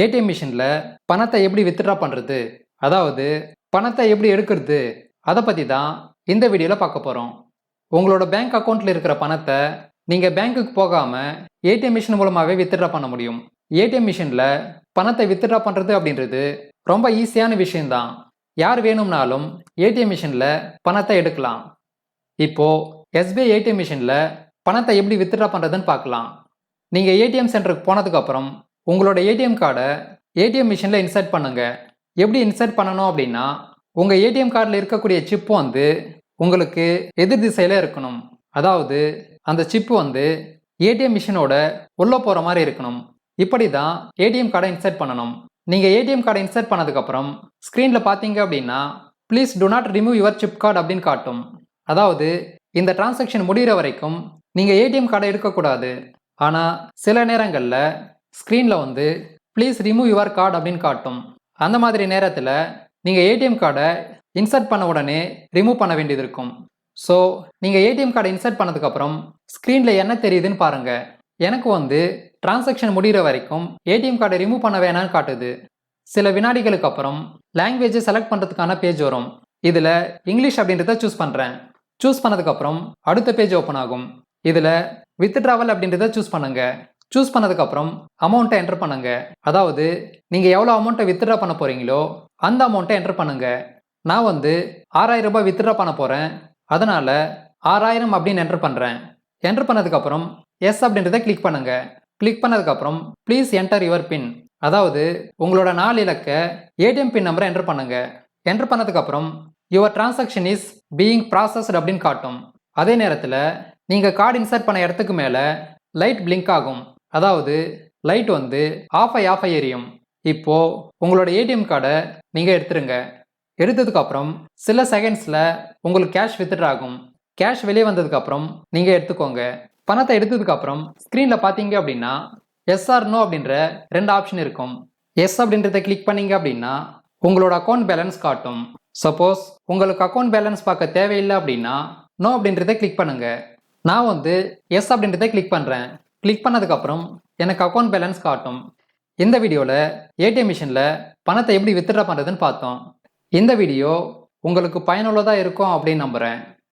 ATM மிஷினில் பணத்தை எப்படி வித்ட்ரா பண்ணுறது அதாவது பணத்தை எப்படி எடுக்கிறது? அதை பற்றி தான் இந்த வீடியோவில் பார்க்க போகிறோம் உங்களோட பேங்க் அக்கௌண்ட்டில் இருக்கிற பணத்தை நீங்கள் பேங்க்குக்கு போகாமல் ஏடிஎம் மிஷின் மூலமாகவே வித்ட்ரா பண்ண முடியும். ஏடிஎம் மிஷினில் பணத்தை வித்ட்ரா பண்ணுறது அப்படின்றது ரொம்ப ஈஸியான விஷயந்தான் யார் வேணும்னாலும் ஏடிஎம் மிஷினில் பணத்தை எடுக்கலாம். இப்போது எஸ்பிஐ ஏடிஎம் மிஷினில் பணத்தை எப்படி வித்ட்ரா பண்ணுறதுன்னு பார்க்கலாம். நீங்கள் ஏடிஎம் சென்டருக்கு போனதுக்கப்புறம் உங்களோட ஏடிஎம் கார்டை ஏடிஎம் மிஷினில் இன்சர்ட் பண்ணுங்க. எப்படி இன்சர்ட் பண்ணணும் அப்படின்னா உங்கள் ஏடிஎம் கார்டில் இருக்கக்கூடிய சிப்பு வந்து உங்களுக்கு எதிர் திசையில் இருக்கணும். அதாவது அந்த சிப்பு வந்து ஏடிஎம் மிஷினோட உள்ளே போகிற மாதிரி இருக்கணும். இப்படி தான் ஏடிஎம் கார்டை இன்சர்ட் பண்ணணும். நீங்கள் ஏடிஎம் கார்டை இன்சர்ட் பண்ணதுக்கப்புறம் ஸ்க்ரீனில் பார்த்தீங்க அப்படின்னா please do not remove your chip card அப்படின்னு காட்டும். அதாவது இந்த டிரான்சாக்ஷன் முடிகிற வரைக்கும் நீங்கள் ஏடிஎம் கார்டை எடுக்கக்கூடாது. ஆனால் சில நேரங்களில் ஸ்க்ரீனில் வந்து ப்ளீஸ் ரிமூவ் யுவர் கார்டு அப்படின்னு காட்டும். அந்த மாதிரி நேரத்தில் நீங்கள் ஏடிஎம் கார்டை இன்சர்ட் பண்ண உடனே ரிமூவ் பண்ண வேண்டியது இருக்கும். ஸோ நீங்கள் ஏடிஎம் கார்டை இன்சர்ட் பண்ணதுக்கப்புறம் ஸ்க்ரீனில் என்ன தெரியுதுன்னு பாருங்கள் எனக்கு வந்து டிரான்சாக்ஷன் முடிகிற வரைக்கும் ஏடிஎம் கார்டை ரிமூவ் பண்ண வேணாம்னு காட்டுது. சில வினாடிகளுக்கு அப்புறம் லாங்குவேஜை செலக்ட் பண்ணுறதுக்கான பேஜ் வரும். இதில் இங்கிலீஷ் அப்படின்றத சூஸ் பண்ணுறேன் சூஸ் பண்ணதுக்கப்புறம் அடுத்த பேஜ் ஓப்பன் ஆகும். இதில் வித் ட்ராவல் அப்படின்றத சூஸ் பண்ணுங்கள் சூஸ் பண்ணதுக்கப்புறம் அமௌண்ட்டை என்டர் பண்ணுங்க. அதாவது நீங்கள் எவ்வளோ அமௌண்ட்டை வித்ட்ரா பண்ண போகிறீங்களோ அந்த அமௌண்ட்டை என்டர் பண்ணுங்க. நான் வந்து ஆறாயிரம் ரூபாய் வித்ட்ரா பண்ண போகிறேன் அதனால் ஆறாயிரம் அப்படின்னு என்டர் பண்ணுறேன் என்டர் பண்ணதுக்கப்புறம் எஸ் அப்படின்றத கிளிக் பண்ணுங்க. கிளிக் பண்ணதுக்கப்புறம் ப்ளீஸ் என்டர் யுவர் பின் அதாவது உங்களோட நாலு இலக்க ஏடிஎம் பின் நம்பரை என்டர் பண்ணுங்க. என்டர் பண்ணதுக்கப்புறம் your transaction is being processed அப்படின்னு காட்டும். அதே நேரத்தில் நீங்கள் கார்டு இன்சர்ட் பண்ண இடத்துக்கு மேலே லைட் பிளிங்க் ஆகும். அதாவது லைட் வந்து ஆஃப் ஆகி ஆஃப் ஆகி எரியும். இப்போ உங்களோட ஏடிஎம் கார்டை நீங்கள் எடுத்துருங்க. எடுத்ததுக்கப்புறம் சில செகண்ட்ஸில் உங்களுக்கு கேஷ் வித்ட்ரா ஆகும். கேஷ் வெளியே வந்ததுக்கப்புறம் நீங்கள் எடுத்துக்கோங்க. பணத்தை எடுத்ததுக்கப்புறம் ஸ்க்ரீனில் பார்த்தீங்க அப்படின்னா எஸ்ஆர் நோ அப்படின்ற ரெண்டு ஆப்ஷன் இருக்கும். எஸ் அப்படின்றத கிளிக் பண்ணீங்க அப்படின்னா உங்களோட அக்கௌண்ட் பேலன்ஸ் காட்டும். சப்போஸ் உங்களுக்கு அக்கௌண்ட் பேலன்ஸ் பார்க்க தேவையில்லை அப்படின்னா நோ அப்படின்றத கிளிக் பண்ணுங்க. நான் வந்து எஸ் அப்படின்றத கிளிக் பண்ணுறேன் கிளிக் பண்ணதுக்கப்புறம் எனக்கு அக்கௌண்ட் பேலன்ஸ் காட்டும். இந்த வீடியோவில் ஏடிஎம் மிஷினில் பணத்தை எப்படி வித்ட்ரா பண்ணுறதுன்னு பார்த்தோம். இந்த வீடியோ உங்களுக்கு பயனுள்ளதாக இருக்கும் அப்படின்னு நம்புகிறேன்